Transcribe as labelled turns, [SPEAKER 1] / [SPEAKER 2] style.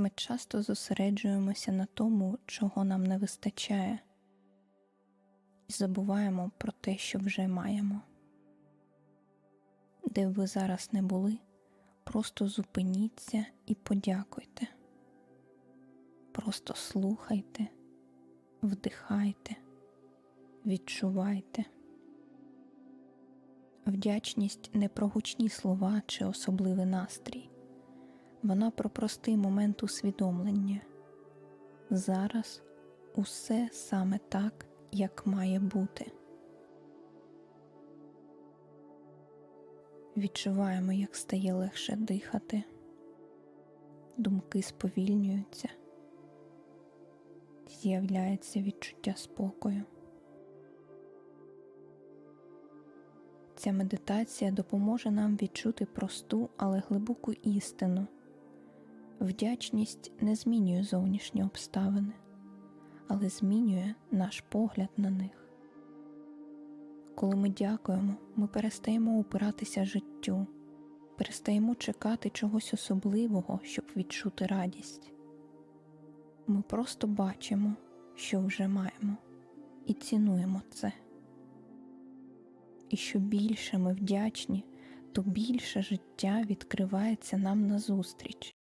[SPEAKER 1] Ми часто зосереджуємося на тому, чого нам не вистачає, і забуваємо про те, що вже маємо. Де б ви зараз не були, просто зупиніться і подякуйте. Просто слухайте, вдихайте, відчувайте. Вдячність не про гучні слова чи особливий настрій. Вона про простий момент усвідомлення. Зараз усе саме так, як має бути. Відчуваємо, як стає легше дихати, думки сповільнюються, з'являється відчуття спокою. Ця медитація допоможе нам відчути просту, але глибоку істину. Вдячність не змінює зовнішні обставини, але змінює наш погляд на них. Коли ми дякуємо, ми перестаємо упиратися життю, перестаємо чекати чогось особливого, щоб відчути радість. Ми просто бачимо, що вже маємо, і цінуємо це. І що більше ми вдячні, то більше життя відкривається нам назустріч.